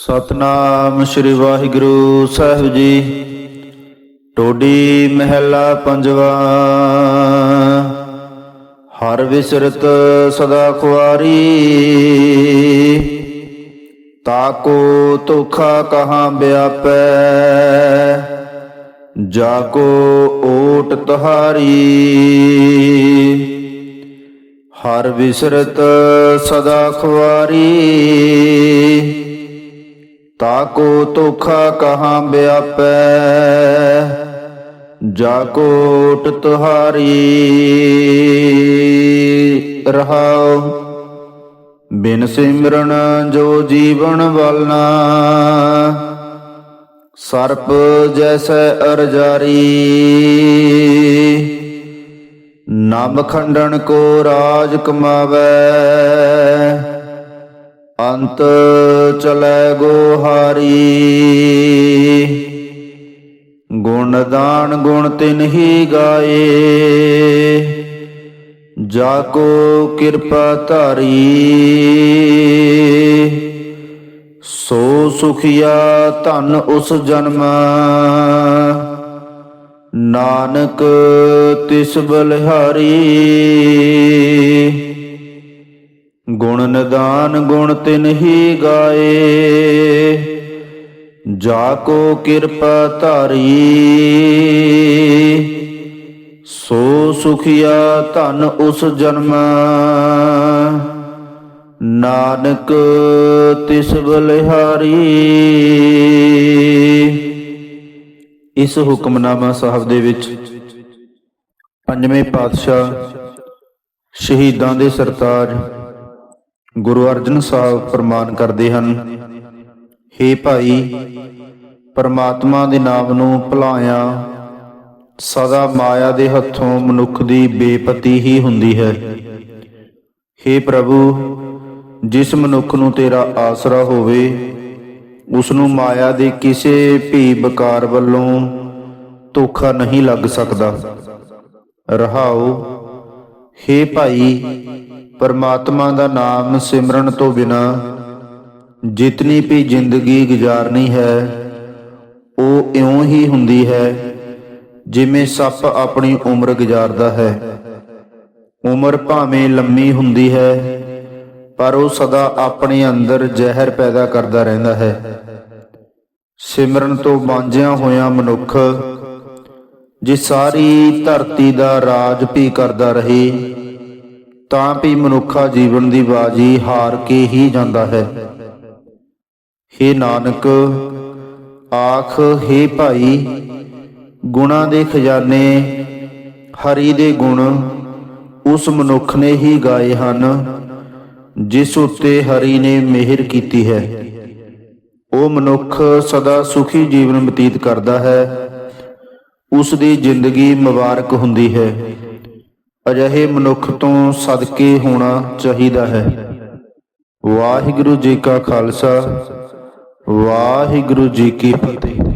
ਸਤਨਾਮ ਸ੍ਰੀ ਵਾਹਿਗੁਰੂ ਸਾਹਿਬ ਜੀ। ਟੋਡੀ ਮਹਿਲਾ ਪੰਜਵਾ। ਹਰ ਵਿਸਰਤ ਸਦਾ ਖੁਆਰੀ। ਤਾਕੋ ਤੁਖਾ ਕਹਾਂ ਵਿਆਪੈ ਜਾਕੋ ਓਟ ਤੁਹਾਰੀ। ਹਰ ਵਿਸਰਤ ਸਦਾ ਖੁਆਰੀ। ਤਾ ਕੋ ਤੋਖਾ ਕਹਾਂ ਵਿਆਪੈ ਜਾ ਕੋਟ ਤੁਹਾਰੀ ਰਹਾਉ। ਬਿਨ ਸਿਮਰਨ ਜੋ ਜੀਵਨ ਵਲਨਾ ਸਰਪ ਜੈਸੈ ਅਰਜਾਰੀ। ਨਾਮ ਖੰਡਨ ਕੋ ਰਾਜ ਕਮਾਵੈ ਅੰਤ ਚਲੈ ਗੋਹਾਰੀ। ਗੁਣ ਦਾਨ ਗੁਣ ਤਿਨ ਹੀ ਗਾਏ। ਜਾ ਕੋ ਕਿਰਪਾ ਧਾਰੀ। ਸੋ ਸੁਖਿਆ ਧਨ ਉਸ ਜਨਮ। ਨਾਨਕ ਤਿਸ ਬਲਿਹਾਰੀ। ਗੁਣ ਨਿਦਾਨ ਗੁਣ ਤਿਨ ਹੀ ਗਾਏ। ਜਾ ਕੋ ਕਿਰਪਾ ਧਾਰੀ, ਸੋ ਸੁਖੀਆ ਧਨ ਉਸ ਜਨਮ। ਨਾਨਕ ਤਿਸ ਬਲਿਹਾਰੀ, ਇਸ ਹੁਕਮਨਾਮਾ ਸਾਹਿਬ ਦੇ ਵਿੱਚ ਪੰਜਵੇਂ ਪਾਤਸ਼ਾਹ ਸ਼ਹੀਦਾਂ ਦੇ ਸਰਤਾਜ ਗੁਰੂ ਅਰਜਨ ਸਾਹਿਬ ਫਰਮਾਨ ਕਰਦੇ ਹਨ, ਹੇ ਭਾਈ, ਪਰਮਾਤਮਾ ਦੇ ਨਾਮ ਨੂੰ ਭੁਲਾਇਆ, ਸਦਾ ਮਾਇਆ ਦੇ ਹੱਥੋਂ ਮਨੁੱਖ ਦੀ ਬੇਪਤੀ ਹੀ ਹੁੰਦੀ ਹੈ। ਹੇ ਪ੍ਰਭੂ, ਜਿਸ ਮਨੁੱਖ ਨੂੰ ਤੇਰਾ ਆਸਰਾ ਹੋਵੇ ਉਸ ਨੂੰ ਮਾਇਆ ਦੇ ਕਿਸੇ ਵੀ ਬਕਾਰ ਵੱਲੋਂ ਧੋਖਾ ਨਹੀਂ ਲੱਗ ਸਕਦਾ। ਰਹਾਉ ਹੇ ਭਾਈ ਪਰਮਾਤਮਾ ਦਾ ਨਾਮ ਸਿਮਰਨ ਤੋਂ ਬਿਨਾ ਜਿਤਨੀ ਵੀ ਜ਼ਿੰਦਗੀ ਗੁਜ਼ਾਰਨੀ ਹੈ, ਉਹ ਇਉਂ ਹੀ ਹੁੰਦੀ ਹੈ ਜਿਵੇਂ ਸੱਪ ਆਪਣੀ ਉਮਰ ਗੁਜ਼ਾਰਦਾ ਹੈ। ਉਮਰ ਭਾਵੇਂ ਲੰਮੀ ਹੁੰਦੀ ਹੈ, ਪਰ ਉਹ ਸਦਾ ਆਪਣੇ ਅੰਦਰ ਜ਼ਹਿਰ ਪੈਦਾ ਕਰਦਾ ਰਹਿੰਦਾ ਹੈ। ਸਿਮਰਨ ਤੋਂ ਵਾਂਝਿਆ ਹੋਇਆ ਮਨੁੱਖ ਜੇ ਸਾਰੀ ਧਰਤੀ ਦਾ ਰਾਜ ਵੀ ਕਰਦਾ ਰਹੇ ਤਾਂ ਵੀ ਮਨੁੱਖਾ ਜੀਵਨ ਦੀ ਬਾਜੀ ਹਾਰ ਕੇ ਹੀ ਜਾਂਦਾ ਹੈ। ਹੇ ਨਾਨਕ, ਆਖ, ਹੇ ਭਾਈ, ਗੁਣਾ ਦੇ ਖਜ਼ਾਨੇ, ਹਰੀ ਦੇ ਗੁਣ, ਉਸ ਮਨੁੱਖ ਨੇ ਹੀ ਗਾਏ ਹਨ, ਜਿਸ ਉੱਤੇ ਹਰੀ ਨੇ ਮਿਹਰ ਕੀਤੀ ਹੈ। ਉਹ ਮਨੁੱਖ ਸਦਾ ਸੁਖੀ ਜੀਵਨ ਬਤੀਤ ਕਰਦਾ ਹੈ। ਉਸ ਦੀ ਜ਼ਿੰਦਗੀ ਮੁਬਾਰਕ ਹੁੰਦੀ ਹੈ। ਅਜਿਹੇ ਮਨੁੱਖ ਤੋਂ ਸਦਕੇ ਹੋਣਾ ਚਾਹੀਦਾ ਹੈ। ਵਾਹਿਗੁਰੂ ਜੀ ਕਾ ਖਾਲਸਾ, ਵਾਹਿਗੁਰੂ ਜੀ ਕੀ ਫਤਿਹ।